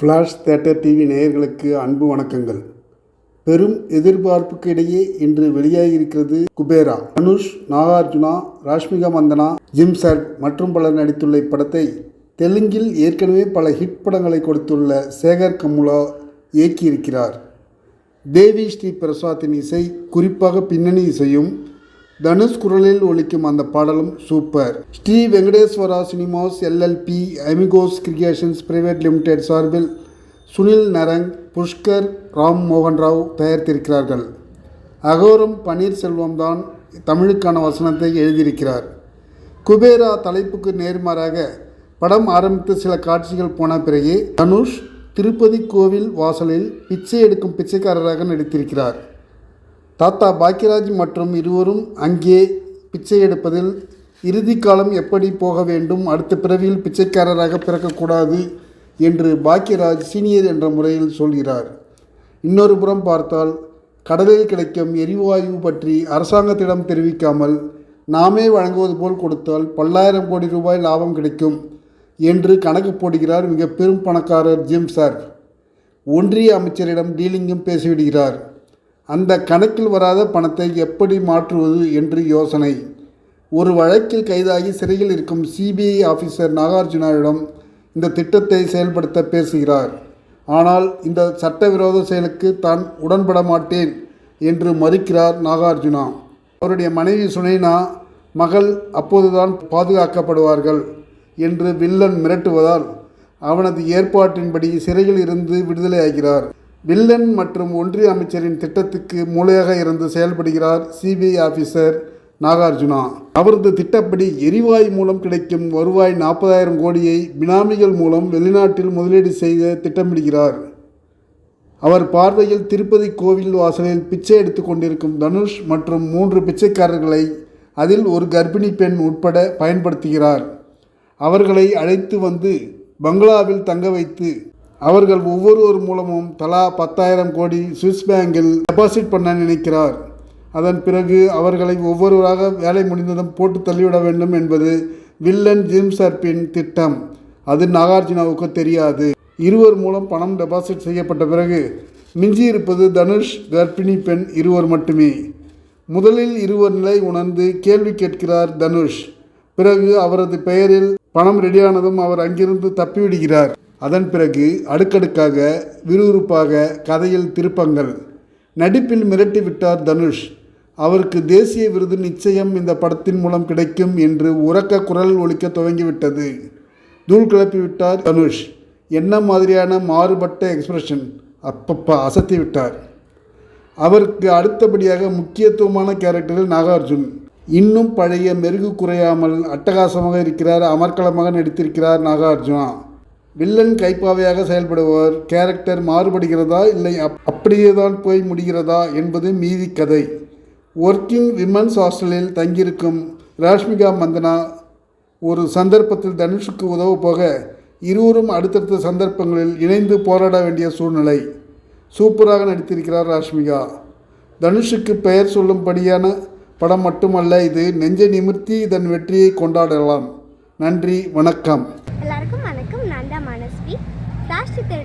Flash theatre TV நேயர்களுக்கு அன்பு வணக்கங்கள். பெரும் எதிர்பார்ப்புக்கு இடையே இன்று வெளியாகியிருக்கிறது குபேரா. அனுஷ் நாகார்ஜுனா ராஷ்மிகா மந்தனா ஜிம் சர்க் மற்றும் பலர் நடித்துள்ள இப்படத்தை தெலுங்கில் ஏற்கனவே பல ஹிட் படங்களை கொடுத்துள்ள சேகர் கமுலா இயக்கியிருக்கிறார். தேவி ஸ்ரீ பிரசாத்தின் இசை குறிப்பாக பின்னணி இசையும் தனுஷ் குரலில் ஒலிக்கும் அந்த பாடலும் super. Shri Venkateswara cinemas LLP Amigos creations private limited சார்பில் சுனில் நரங் புஷ்கர் ராம் மோகன் ராவ் தயாரித்திருக்கிறார்கள். அகோரம் பன்னீர்செல்வம் தான் தமிழுக்கான வசனத்தை எழுதியிருக்கிறார். குபேரா தலைப்புக்கு நேர்மாறாக படம் ஆரம்பித்து சில காட்சிகள் போன பிறகு தனுஷ் திருப்பதி கோவில் வாசலில் பிச்சை எடுக்கும் பிச்சைக்காரராக நடித்திருக்கிறார். தாத்தா பாக்கியராஜ் மற்றும் இருவரும் அங்கே பிச்சை எடுப்பதில் இறுதி காலம் எப்படி போக வேண்டும் அடுத்த பிறவியில் பிச்சைக்காரராக பிறக்கக்கூடாது என்று பாக்கியராஜ் சீனியர் என்ற முறையில் சொல்கிறார். இன்னொரு புறம் பார்த்தால் கடலில் கிடைக்கும் எரிவாயு பற்றி அரசாங்கத்திடம் தெரிவிக்காமல் நாமே வழங்குவது போல் கொடுத்தால் பல்லாயிரம் கோடி ரூபாய் லாபம் கிடைக்கும் என்று கணக்கு போடுகிறார் மிக பெரும் பணக்காரர் ஜிம் சார் ஒன்றிய அமைச்சரிடம் டீலிங்கும் பேசிவிடுகிறார். அந்த கணக்கில் வராத பணத்தை எப்படி மாற்றுவது என்று யோசனை. ஒரு வழக்கில் கைதாகி சிறையில் இருக்கும் சிபிஐ ஆஃபீஸர் நாகார்ஜுனாவிடம் இந்த திட்டத்தை செயல்படுத்த பேசுகிறார். ஆனால் இந்த சட்டவிரோத செயலுக்கு தான் உடன்பட மாட்டேன் என்று மறுக்கிறார் நாகார்ஜுனா. அவருடைய மனைவி சுனைனா மகள் அப்போதுதான் பாதுகாக்கப்படுவார்கள் என்று வில்லன் மிரட்டுவதால் அவனது ஏற்பாட்டின்படி சிறையில் இருந்து விடுதலையாகிறார் வில்லன் மற்றும் ஒன்றிய அமைச்சரின் திட்டத்துக்கு மூளையாக இருந்து செயல்படுகிறார் சிபிஐ ஆஃபீஸர் நாகார்ஜுனா. அவரது திட்டப்படி எரிவாயு மூலம் கிடைக்கும் வருவாய் நாற்பதாயிரம் கோடியை பினாமிகள் மூலம் வெளிநாட்டில் முதலீடு செய்ய திட்டமிடுகிறார். அவர் பார்வையில் திருப்பதி கோவில் வாசலில் பிச்சை எடுத்து கொண்டிருக்கும் தனுஷ் மற்றும் மூன்று பிச்சைக்காரர்களை அதில் ஒரு கர்ப்பிணி பெண் உட்பட பயன்படுத்துகிறார். அவர்களை அழைத்து வந்து பங்களாவில் தங்க வைத்து அவர்கள் ஒவ்வொருவர் மூலமும் தலா பத்தாயிரம் கோடி சுவிஸ் பேங்கில் டெபாசிட் பண்ண நினைக்கிறார். அதன் பிறகு அவர்களை ஒவ்வொருவராக வேலை முடிந்ததும் போட்டு தள்ளிவிட வேண்டும் என்பது வில்லன் ஜிம் சர்ப்பின் திட்டம். அது நாகார்ஜுனாவுக்கு தெரியாது. இருவர் மூலம் பணம் டெபாசிட் செய்யப்பட்ட பிறகு மிஞ்சியிருப்பது தனுஷ் கர்ப்பிணி பெண் இருவர் மட்டுமே. முதலில் இருவர் நிலை உணர்ந்து கேள்வி கேட்கிறார் தனுஷ். பிறகு அவரது பெயரில் பணம் ரெடியானதும் அவர் அங்கிருந்து தப்பிவிடுகிறார். அதன் பிறகு அடுக்கடுக்காக விறுவிறுப்பாக கதையில் திருப்பங்கள். நடிப்பில் மிரட்டி விட்டார் தனுஷ். அவருக்கு தேசிய விருது நிச்சயம் இந்த படத்தின் மூலம் கிடைக்கும் என்று உறக்க குரல் ஒலிக்க துவங்கிவிட்டது. தூள் கிளப்பி விட்டார் தனுஷ். என்ன மாதிரியான மாறுபட்ட எக்ஸ்பிரஷன் அப்பப்பா அசத்தி விட்டார். அவருக்கு அடுத்தபடியாக முக்கியத்துவமான கேரக்டரில் நாகார்ஜுன். இன்னும் பழைய மெருகு குறையாமல் அட்டகாசமாக இருக்கிறார் அமர்க்களமாக நடித்திருக்கிறார் நாகார்ஜுனா. வில்லன் கைப்பாவையாக செயல்படுபவர். கேரக்டர் மாறுபடுகிறதா? இல்லை அப் அப்படியே தான் போய் முடிகிறதா என்பது மீதி கதை. ஒர்க்கிங் விமன்ஸ் ஹாஸ்டலில் தங்கியிருக்கும் ராஷ்மிகா மந்தனா ஒரு சந்தர்ப்பத்தில் தனுஷுக்கு உதவ போக இருவரும் அடுத்தடுத்த சந்தர்ப்பங்களில் இணைந்து போராட வேண்டிய சூழ்நிலை. சூப்பராக நடித்திருக்கிறார் ராஷ்மிகா. தனுஷுக்கு பெயர் சொல்லும்படியான படம் மட்டுமல்ல இது நெஞ்சை நிமிர்த்தி இதன் வெற்றியை கொண்டாடலாம். நன்றி வணக்கம் வணக்கம் நான் தான் மனஸ்வி ஃப்ளாஷ் சித்தர்